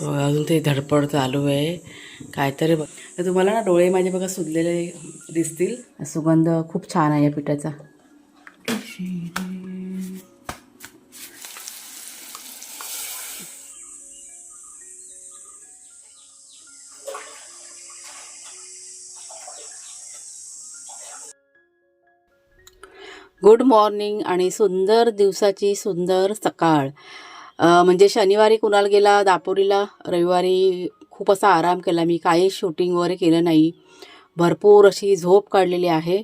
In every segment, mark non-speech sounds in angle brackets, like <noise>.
अजून ते धडपड चालू आहे. काहीतरी बघ. तर तुम्हाला ना डोळे माझे बघा सुजलेले दिसतील. सुगंध खूप छान आहे या पिठाचा. गुड मॉर्निंग आणि सुंदर दिवसाची सुंदर सकाळ. म्हणजे शनिवारी कुणाल गेला दापोरीला रविवारी खूप असा आराम केला. मी काही शूटिंग वगैरे केलं नाही. भरपूर अशी झोप काढलेली आहे.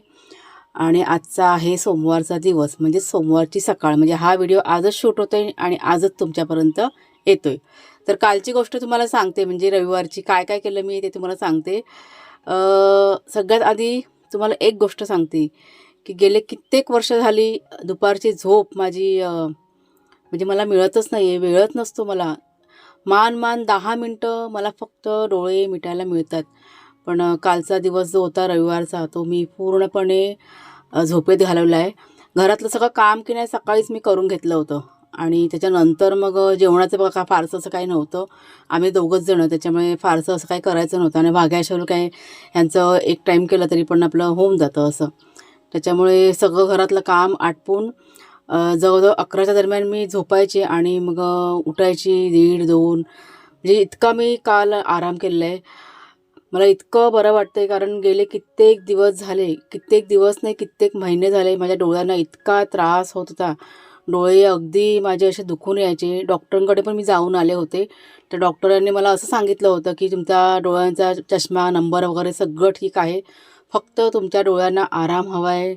आणि आजचा आहे सोमवारचा दिवस. म्हणजे सोमवारची सकाळ. म्हणजे हा व्हिडिओ आजच शूट होतो आहे आणि आजच तुमच्यापर्यंत येतो आहे तर कालची गोष्ट तुम्हाला सांगते. म्हणजे रविवारची काय काय केलं मी ते तुम्हाला सांगते. सगळ्यात आधी तुम्हाला एक गोष्ट सांगते की गेले कित्येक वर्ष झाली दुपारची झोप माझी म्हणजे मला मिळतच नाही आहे वेळच नसतो मला. मान मान दहा मिनटं मला फक्त डोळे मिटायला मिळतात. पण कालचा दिवस जो होता रविवारचा तो मी पूर्णपणे झोपेत घालवला आहे घरातलं सगळं काम की नाही सकाळीच मी करून घेतलं होतं. आणि त्याच्यानंतर मग जेवणाचं बघा फारसं असं काही नव्हतं. आम्ही दोघंच जणं त्याच्यामुळे फारसं असं काही करायचं नव्हतं. आणि भाग्याशोर काय ह्यांचं एक टाईम केलं तरी पण आपलं होऊन जातं असं. त्याच्यामुळे सगळं घरातलं काम आटपून जवळजवळ अकराच्या दरम्यान मी झोपायचे आणि मग उठायची दीड दोन. म्हणजे इतका मी काल आराम केलेला आहे. मला इतकं बरं वाटतं आहे कारण गेले कित्येक दिवस झाले कित्येक दिवस नाही कित्येक महिने झाले माझ्या डोळ्यांना इतका त्रास होत होता. डोळे अगदी माझे असे दुखून यायचे. डॉक्टरांकडे पण मी जाऊन आले होते. तर डॉक्टरांनी मला असं सांगितलं होतं की तुमचा डोळ्यांचा चष्मा नंबर वगैरे सगळं ठीक आहे. फक्त तुमच्या डोळ्यांना आराम हवा आहे.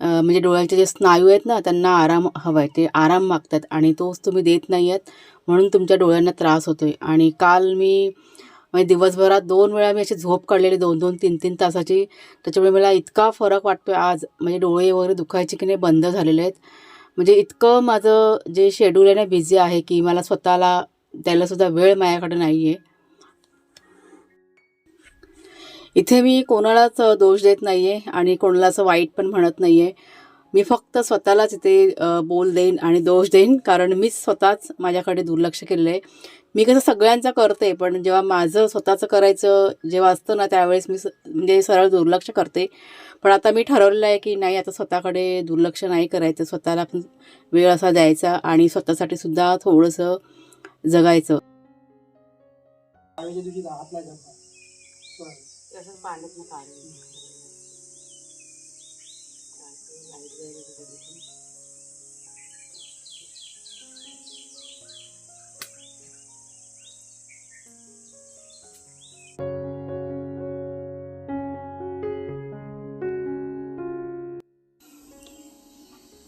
म्हणजे डोळ्यांचे जे स्नायू आहेत ना त्यांना आराम हवा आहे. ते आराम मागतात आणि तोच तुम्ही देत नाही आहेत म्हणून तुमच्या डोळ्यांना त्रास होतो आहे आणि काल मी म्हणजे दिवसभरात दोन वेळा मी अशी झोप काढलेली दोन दोन तीन तीन तासाची. त्याच्यामुळे मला इतका फरक वाटतो आहे आज. म्हणजे डोळे वगैरे दुखायचे की नाही बंद झालेले आहेत. म्हणजे इतकं माझं जे शेड्यूल आहे ना बिझी आहे की मला स्वतःला द्यायलासुद्धा वेळ माझ्याकडे नाही आहे इथे मी कोणालाच दोष देत नाही आहे आणि कोणाला असं वाईट पण म्हणत नाही आहे मी फक्त स्वतःलाच इथे बोल देईन आणि दोष देईन कारण मीच स्वतःच माझ्याकडे दुर्लक्ष केलेलं आहे. मी कसं सगळ्यांचं करते पण जेव्हा माझं स्वतःचं करायचं जेव्हा असतं ना त्यावेळेस मी स- म्हणजे सरळ दुर्लक्ष करते. पण आता मी ठरवलेलं आहे की नाही आता स्वतःकडे दुर्लक्ष नाही करायचं स्वतःला पण वेळ असा द्यायचा आणि स्वतःसाठी सुद्धा थोडंसं जगायचं.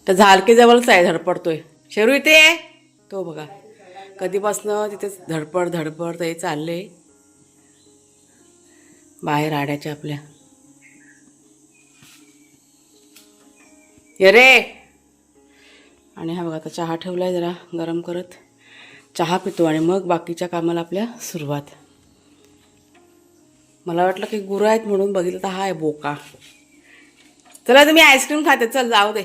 तर झालकेजवळच आहे धडपडतोय. शेरू इथे तो बघा. कधीपासनं तिथे धडपड धडपड ते चालले बाहेर आड्याच्या आपल्या. ये रे! आणि हा बघा आता चहा ठेवलाय जरा गरम करत. चहा पितो आणि मग बाकीच्या कामाला आपल्या सुरुवात. मला वाटलं की गुरं आहेत म्हणून बघितलं तर हा आहे बोका. चला तुम्ही आईस्क्रीम खाते. चल जाऊ दे.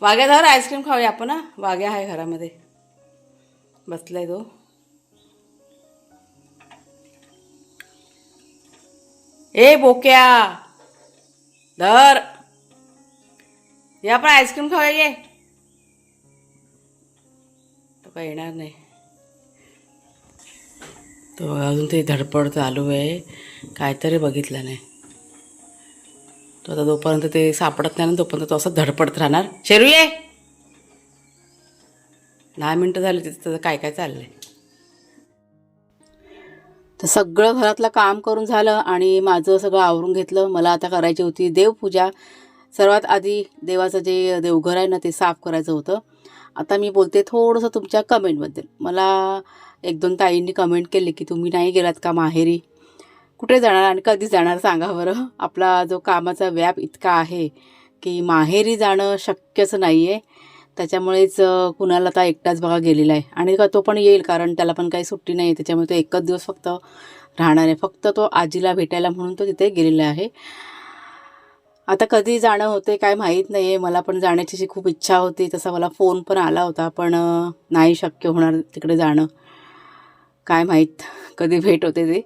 वाघ्याधावर आईस्क्रीम खाऊया आपण ना वाघ्या आहे घरामध्ये. बसलाय तो. ए बोक्या धर. या आपण आईस्क्रीम खाऊया ये. तो काय येणार नाही. तो अजून ते धडपड चालू आहे. काहीतरी बघितलं नाही. तो आता जोपर्यंत ते सापडत नाही ना तोपर्यंत तो असं धडपडत राहणार. शेरू ये दहा मिनटं झाली तिथं त्याचं काय काय चाललंय? तर सगळं घरातलं काम करून झालं आणि माझं सगळं आवरून घेतलं. मला आता करायची होती देवपूजा. सर्वात आधी देवाचं जे देवघर आहे ना ते साफ करायचं होतं. आता मी बोलते थोडंसं तुमच्या कमेंटबद्दल. मला एक दोन ताईंनी कमेंट केली की तुम्ही नाही गेलात का माहेरी? कुठे जाणार आणि कधी जाणार सांगा बरं. आपला जो कामाचा व्याप इतका आहे की माहेरी जाणं शक्यच नाही आहे त्याच्यामुळेच कुणाला आता एकटाच बघा गेलेला आहे. आणि का तो पण येईल कारण त्याला पण काही सुट्टी नाही आहे त्याच्यामुळे तो एकच दिवस फक्त राहणार आहे. फक्त तो आजीला भेटायला म्हणून तो तिथे गेलेला आहे. आता कधी जाणं होते काय माहीत नाही आहे मला पण जाण्याची अशी खूप इच्छा होती तसा मला फोन पण आला होता पण नाही शक्य होणार तिकडे जाणं. काय माहीत कधी भेट होते ते.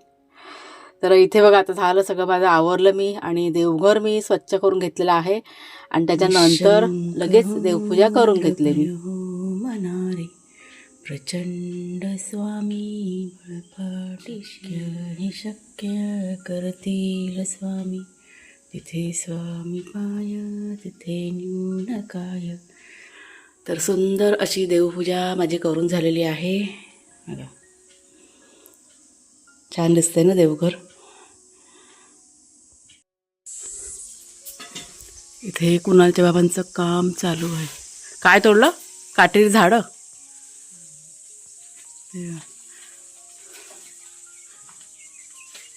तर इथे बघा आता झालं सगळं माझं आवरलं मी आणि देवघर मी स्वच्छ करून घेतलेलं आहे. आणि त्याच्यानंतर लगेच देवपूजा करून घेतली मी. मनारे प्रचंड स्वामी शक्य करतील स्वामी. तिथे स्वामी पाय तिथे न्यून काय. तर सुंदर अशी देवपूजा माझी करून झालेली आहे. बघा. छान दिसतंय ना देवघर? इथे कुणालच्या बाबांचं काम चालू आहे. काय तोडलं? काटेरी झाडं?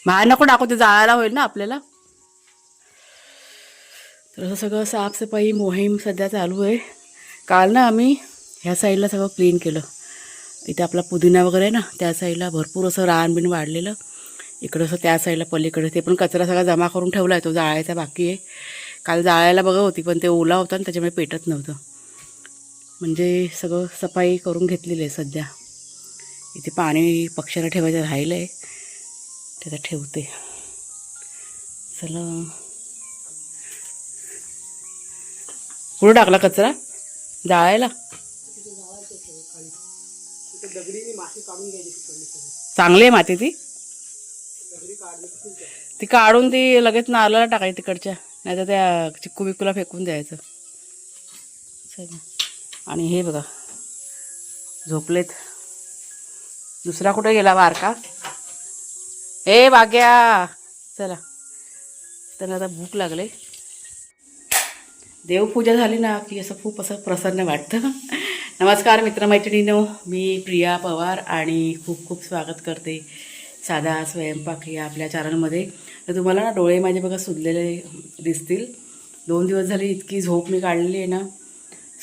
बाहेर नको टाकू ते जाळायला होईल ना आपल्याला? तर असं सगळं साफसफाई मोहीम सध्या चालू आहे. काल ना आम्ही ह्या साईडला सगळं क्लीन केलं. इथे आपला पुदिना वगैरे आहे ना त्या साईडला भरपूर असं रान बिन वाढलेलं. इकडं असं त्या साईडला पलीकडे. ते पण कचरा सगळा जमा करून ठेवला आहे तो जाळायचा बाकी आहे. काल जाळायला बघा होती पण ते ओला होता आणि त्याच्यामुळे पेटत नव्हतं. म्हणजे सगळं सफाई करून घेतलेली आहे सध्या. इथे पाणी पक्ष्याला ठेवायचं राहिलं आहे त्याचा ठेवते. चला. कुठं टाकला कचरा? जाळायला? चांगली आहे माती ती? ती काढून ती लगेच नारळाला टाकायची तिकडच्या नाही तर त्या चिक्कू बिक्कूला फेकून द्यायचं. आणि हे बघा झोपलेत. दुसरा कुठे गेला बारका? ए बाग्या चला. त्यांना आता भूक लागले. देवपूजा झाली ना की असं खूप असं प्रसन्न वाटतं. नमस्कार मित्रमैत्रिणीनो मी प्रिया पवार आणि खूप खूप स्वागत करते साधा स्वयंपाक या आपल्या चॅनलमध्ये तर तुम्हाला ना डोळे माझे बघा सुजलेले दिसतील. दोन दिवस झाले इतकी झोप मी काढलेली आहे ना.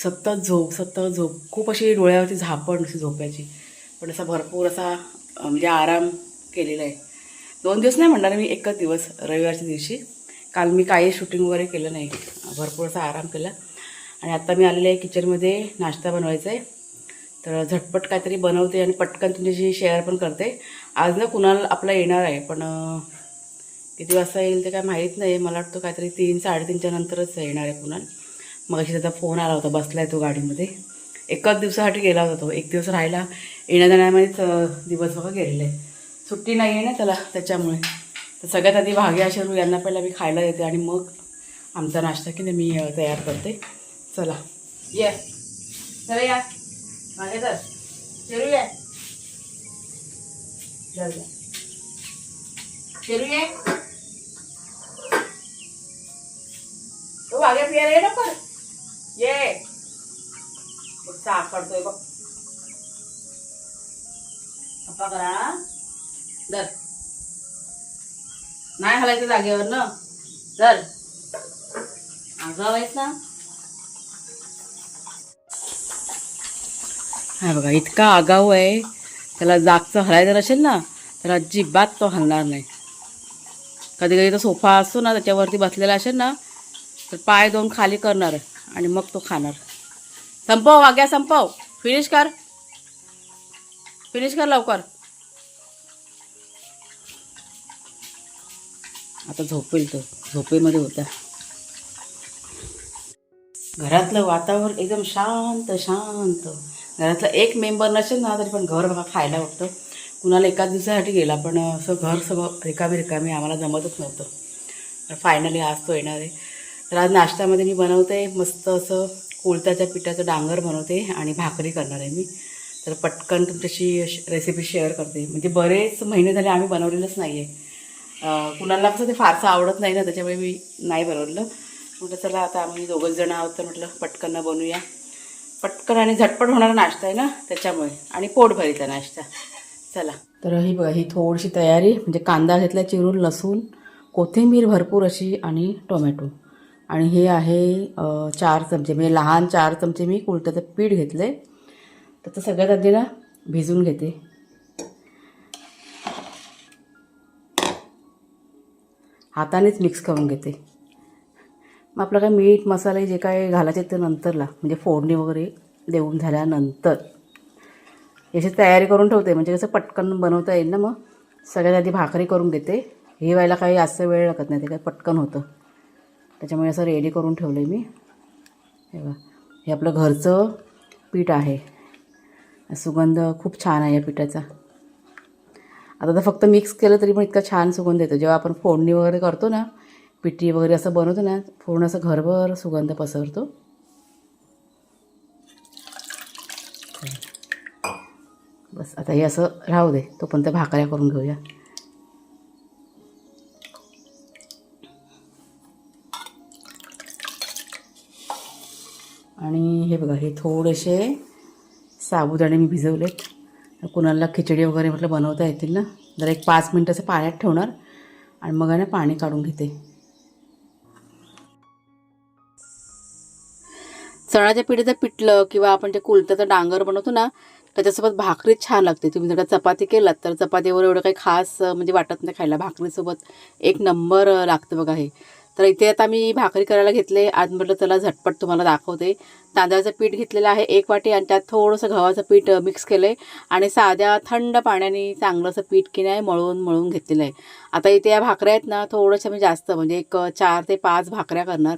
सतत झोप सतत झोप. खूप अशी डोळ्यावरती झापण अशी झोपायची. पण असा भरपूर असा म्हणजे आराम केलेला आहे. दोन दिवस नाही म्हणणार मी एकच दिवस. रविवारच्या दिवशी. काल मी काही शूटिंग वगैरे केलं नाही. भरपूर असा आराम केला. आणि आता मी आलेले आहे किचनमध्ये नाश्ता बनवायचा आहे. तर झटपट काहीतरी बनवते आणि पटकन तुमच्याशी शेअर पण करते. आज ना कुणाल आपला येणार आहे पण किती वाजता येईल ते काय माहीत नाही. मला वाटतं काहीतरी तीन साडेतीनच्या नंतरच येणार आहे कुणाल. मग अशी त्याचा फोन आला होता बसला आहे तो गाडीमध्ये. एकच दिवसासाठी गेला होता तो. एक दिवस राहायला येण्या जाण्यामध्येच दिवस बघा गेलेला. आहे सुट्टी नाही आहे ना त्याला त्याच्यामुळे. तर सगळ्यात आधी भाग्या शरू यांना पहिला मी खायला देते आणि मग आमचा नाश्ता की नाही मी तयार करते. चला. ये. चला या. मागे तर. शेरू ये चल या. शेरू ये तो वागे पियाला ये ना पण ये. बघ साफ बघ. पप्पा करा दर नाही हलायचं जागेवर न दर आगाव ना? हा बघा इतका आगाऊ आहे. त्याला जागचं हलायचं असेल ना तर अजिबात तो हलणार नाही. कधी कधी तो सोफा असतो ना त्याच्यावरती बसलेला असेल ना तर पाय दोन खाली करणार आणि मग तो खाणार. संपव वाग्या संपव. फिनिश कर. फिनिश कर लवकर. आता झोपेल तो. झोपेमध्ये होता घरातलं वातावरण एकदम शांत शांत. घरातला एक मेंबर नसेल ना तरी पण घर बघा खायला बघतं कुणाला एकाच दिवसासाठी गेला पण असं घर सगळं रिकामी रिकामी आम्हाला जमतच नव्हतं. तर फायनली आज तो येणार आहे. तर आज नाश्त्यामध्ये मी बनवते मस्त असं कोळत्याच्या पिठाचं डांगर बनवते आणि भाकरी करणार आहे मी. तर पटकन तुमच्याशी रेसिपी शेअर करते. म्हणजे बरेच महिने झाले आम्ही बनवलेलंच नाही आहे कुणाला कसं ते फारसं आवडत नाही ना त्याच्यामुळे मी नाही बनवलं. म्हटलं चला आता आम्ही दोघंच जण आहोत तर म्हटलं पटकन बनवूया. पटकन आणि झटपट होणारा नाश्ता आहे ना त्याच्यामुळे. आणि पोटभरीचा नाश्ता. चला. तर ही बघा ही थोडीशी तयारी म्हणजे कांदा घेतला चिरून लसूण कोथिंबीर भरपूर अशी आणि टोमॅटो. आणि हे आहे चार चमचे म्हणजे लहान चार चमचे मी उलट्याचं पीठ घेतलं आहे तर ते सगळ्यात आधी ना भिजून घेते. हातानेच मिक्स करून घेते. मग आपलं काय मीठ मसाले जे काय घालायचे ते नंतरला म्हणजे फोडणी वगैरे देऊन झाल्यानंतर. याची तयारी करून ठेवते म्हणजे कसं पटकन बनवता येईल ना मग. सगळ्यात आधी भाकरी करून घेते हे व्हायला काही जास्त वेळ लागत नाही ते काय पटकन होतं. त्याच्यामुळे असं रेडी करून ठेवलं आहे मी. हे बघा. हे आपलं घरचं पीठ आहे. सुगंध खूप छान आहे या पिठाचा. आता तर फक्त मिक्स केलं तरी पण इतका छान सुगंध येतो. जेव्हा आपण फोडणी वगैरे करतो ना पिठी वगैरे असं बनवतो ना पूर्ण असं घरभर सुगंध पसरतो. बस आता हे असं राहू दे तोपर्यंत भाकऱ्या करून घेऊया. आणि हे बघा हे थोडेसे साबुदाणे मी भिजवलेत. कुणाला खिचडी वगैरे म्हटलं बनवता येतील ना? जरा एक पाच मिनटं असं पाण्यात ठेवणार आणि मग आहे ना पाणी काढून घेते. चणाच्या पिठीचं पिठलं किंवा आपण जे कुलत्याचं डांगर बनवतो ना त्याच्यासोबत भाकरीच छान लागते. तुम्ही जर चपाती केलात तर चपातीवर एवढं काही खास म्हणजे वाटत नाही खायला. भाकरीसोबत एक नंबर लागतं बघा हे. तर इथे आता मी भाकरी करायला घेतले. आज म्हटलं चला झटपट तुम्हाला दाखवते. तांदळाचं पीठ घेतलेलं आहे एक वाटी आणि त्यात थोडंसं गव्हाचं पीठ मिक्स केलं आहे आणि साध्या थंड पाण्याने चांगलंसं पीठ की नाही मळून मळून घेतलेलं आहे. आता इथे या भाकऱ्या आहेत ना थोडंसं मी जास्त म्हणजे एक चार ते पाच भाकऱ्या करणार.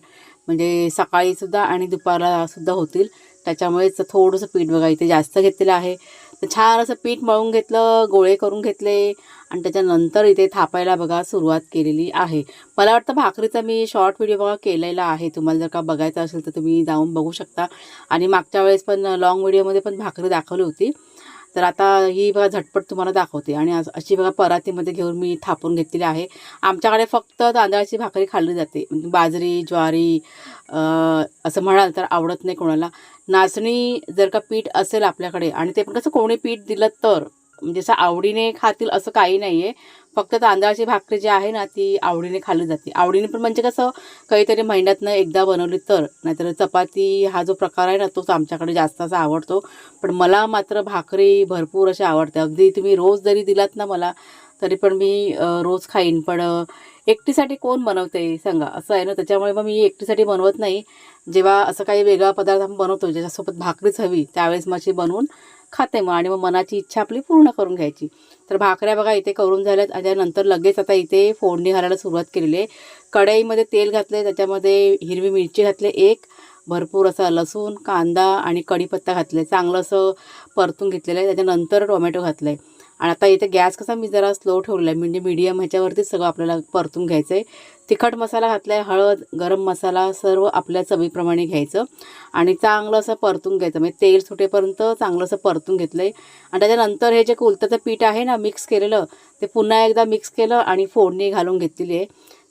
म्हणजे सकाळीसुद्धा आणि दुपारला सुद्धा होतील. त्याच्यामुळेच थोडंसं पीठ बघा इथे जास्त घेतलेलं आहे. तर छान असं पीठ मळून घेतलं गोळे करून घेतले. आणि त्याच्यानंतर इथे थापायला बघा सुरुवात केलेली आहे. मला वाटतं भाकरीचा मी शॉर्ट व्हिडिओ बघा केलेला आहे. तुम्हाला जर का बघायचं असेल तर तुम्ही जाऊन बघू शकता. आणि मागच्या वेळेस पण लॉंग व्हिडिओमध्ये पण भाकरी दाखवली होती. तर आता ही बघा झटपट तुम्हाला दाखवते. आणि अशी बघा परातीमध्ये घेऊन मी थापून घेतलेली आहे. आमच्याकडे फक्त तांदळाची भाकरी खाल्ली जाते. म्हणजे बाजरी ज्वारी असं म्हणाल तर आवडत नाही कोणाला. नाचणी जर का पीठ असेल आपल्याकडे आणि ते पण कसं कोणी पीठ दिलं तर म्हणजे असं आवडीने खातील असं काही नाही आहे फक्त तांदळाची भाकरी जी आहे ना ती आवडीने खाल्ली जाते. आवडीने पण म्हणजे कसं काहीतरी महिन्यातनं एकदा बनवली तर नाहीतर चपाती हा जो प्रकार आहे ना तोच आमच्याकडे जास्त असा आवडतो. पण मला मात्र भाकरी भरपूर अशी आवडते. अगदी तुम्ही रोज जरी दिलात ना मला तरी पण मी रोज खाईन. पण एकटीसाठी कोण बनवते सांगा. असं आहे ना त्याच्यामुळे मग मी एकटीसाठी बनवत नाही. जेव्हा असं काही वेगळा पदार्थ आपण बनवतो ज्याच्यासोबत भाकरीच हवी त्यावेळेस मग बनवून खाते मग आणि मग मनाची इच्छा आपली पूर्ण करून घ्यायची. तर भाकऱ्या बघा इथे करून झाल्यात. आणि त्यानंतर लगेच आता इथे फोडणी घालायला सुरुवात केलेली आहे. कढईमध्ये तेल घातले त्याच्यामध्ये हिरवी मिरची घातले एक भरपूर असा लसूण कांदा आणि कढीपत्ता घातले चांगलं असं परतून घेतलेलं आहे. त्याच्यानंतर टोमॅटो घातलं आहे आणि आता इथे गॅस कसा मी जरा स्लो ठेवला आहे. म्हणजे मीडियम ह्याच्यावरतीच सगळं आपल्याला परतून घ्यायचं आहे तिखट मसाला घातला आहे हळद गरम मसाला सर्व आपल्या चवीप्रमाणे घ्यायचं. आणि चांगलं असं परतून घ्यायचं. म्हणजे तेल सुटेपर्यंत चांगलं असं परतून घेतलं आहे आणि त्याच्यानंतर हे जे कुलताचं पीठ आहे ना मिक्स केलेलं ते पुन्हा एकदा मिक्स केलं आणि फोडणी घालून घेतलेली आहे.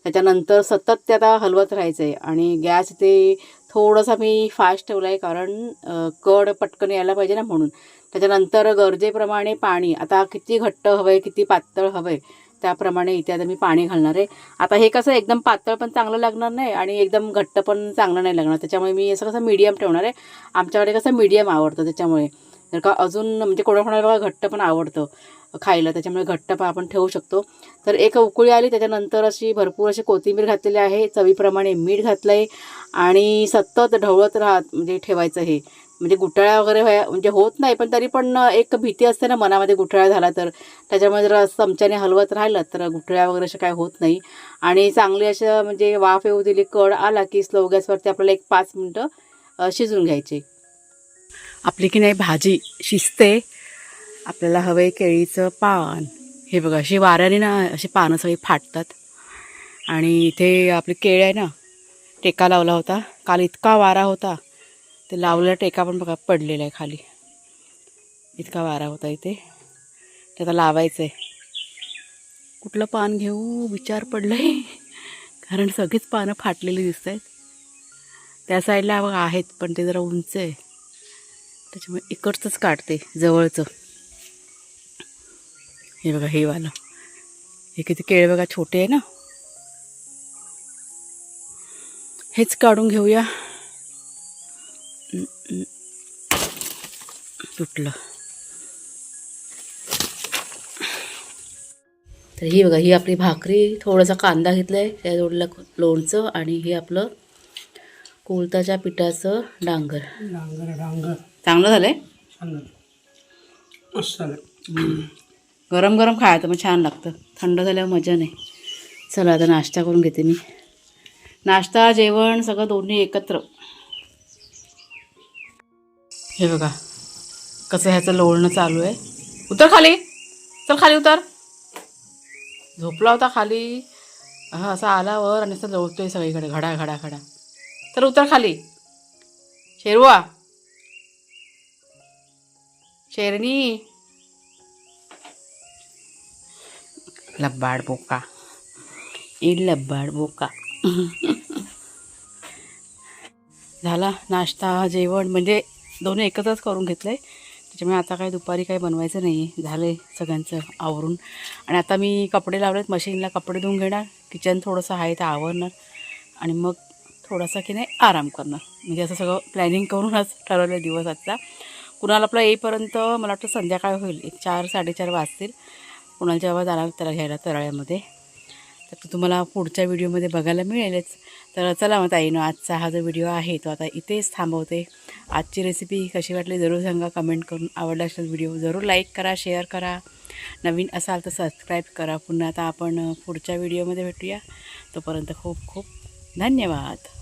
त्याच्यानंतर सतत ते आता हलवत राहायचं आहे आणि गॅस ते थोडंसं मी फास्ट ठेवला आहे कारण कड पटकन यायला पाहिजे ना म्हणून. त्याच्यानंतर गरजेप्रमाणे पाणी आता किती घट्ट हवं आहे किती पातळ हवं आहे त्याप्रमाणे इथे आता मी पाणी घालणार आहे. आता हे कसं एकदम पातळ पण चांगलं लागणार नाही आणि एकदम घट्ट पण चांगलं नाही लागणार. त्याच्यामुळे मी असं कसं मीडियम ठेवणार आहे. आमच्याकडे कसं मीडियम आवडतं त्याच्यामुळे. जर का अजून म्हणजे कोणाकोणाला बघा घट्ट पण आवडतं खायला त्याच्यामुळे घट्ट पण आपण ठेवू शकतो. तर एक उकळी आली त्याच्यानंतर अशी भरपूर अशी कोथिंबीर घातलेली आहे चवीप्रमाणे मीठ घातलं आहे आणि सतत ढवळत राहत म्हणजे ठेवायचं हे. म्हणजे गुठळ्या वगैरे व्हाय म्हणजे होत नाही पण तरी पण एक भीती असते ना मनामध्ये गुठळा झाला तर. त्याच्यामुळे जर चमच्याने हलवत राहिलं तर गुठळ्या वगैरे असं काय होत नाही. आणि चांगली अशा म्हणजे वाफ येऊ दिली कड आला की स्लो गॅसवरती आपल्याला एक पाच मिनटं शिजून घ्यायचे. आपली की नाही भाजी शिजते. आपल्याला हवं आहे केळीचं पान. हे बघा अशी वाऱ्याने ना अशी पानं सगळी फाटतात. आणि इथे आपली केळी आहे ना टेका लावला होता. काल इतका वारा होता. ते लावलेला टेका पण बघा पडलेला आहे खाली. इतका वारा होता इथे. ते आता लावायचं आहे कुठलं पान घेऊ? विचार पडलं आहे कारण सगळीच पानं फाटलेली दिसत आहेत त्या साईडला बघा आहेत पण ते जरा उंच आहे. त्याच्यामुळे इकडचंच काढते जवळचं. हे बघा हे वालं. हे किती केळ बघा छोटे आहे ना. हेच काढून घेऊया. तुटलं. तर ही बघा ही आपली भाकरी थोडासा कांदा घेतला आहे त्या जोडला लोणचं आणि हे आपलं कोलताच्या पिठाचं डांगर. डांगर डांगर. चांगलं मस्त झालं. हम्म. गरम गरम खायचं मग छान लागतं. थंड झाल्यावर मजा नाही. चला आता नाश्ता करून घेते मी. नाश्ता जेवण सगळं दोन्ही एकत्र. हे बघा कसं ह्याचं लोळणं चालू आहे. उतर खाली. चल खाली उतर. झोपला होता खाली. हा असा आला वर आणि असं लोळतोय सगळीकडे घडा घडा घडा. तर उतर खाली. शेरवा. शेरणी. लब्बाड बोका. ए लब्बाड बोका. <laughs> झाला नाश्ता जेवण म्हणजे दोन्ही एकत्रच करून घेतलं आहे त्याच्यामुळे आता काही दुपारी काही बनवायचं नाही. झालं आहे सगळ्यांचं आवरून. आणि आता मी कपडे लावलेत. मशीनला कपडे धुवून घेणार. किचन थोडंसं आहे ते आवरणार. आणि मग थोडासा की नाही आराम करणार. म्हणजे असं सगळं प्लॅनिंग करूनच ठरवलं दिवस आजचा. कुणाला आपला येईपर्यंत मला वाटतं संध्याकाळ होईल. एक चार साडेचार वाजतील. कुणाला जेव्हा जाणार त्याला घ्यायला तराळ्यामध्ये तर तुम्हाला पुढच्या व्हिडिओमध्ये बघायला मिळेलच. तर चला मग ताईनो आजचा हा जो व्हिडिओ आहे तो आता इथेच थांबवते. आजची रेसिपी कशी वाटली जरूर सांगा. कमेंट करून आवडला असेल व्हिडिओ जरूर लाईक करा शेअर करा. नवीन असाल तर सबस्क्राईब करा. पुन्हा आता आपण पुढच्या व्हिडिओमध्ये भेटूया. तोपर्यंत खूप खूप धन्यवाद.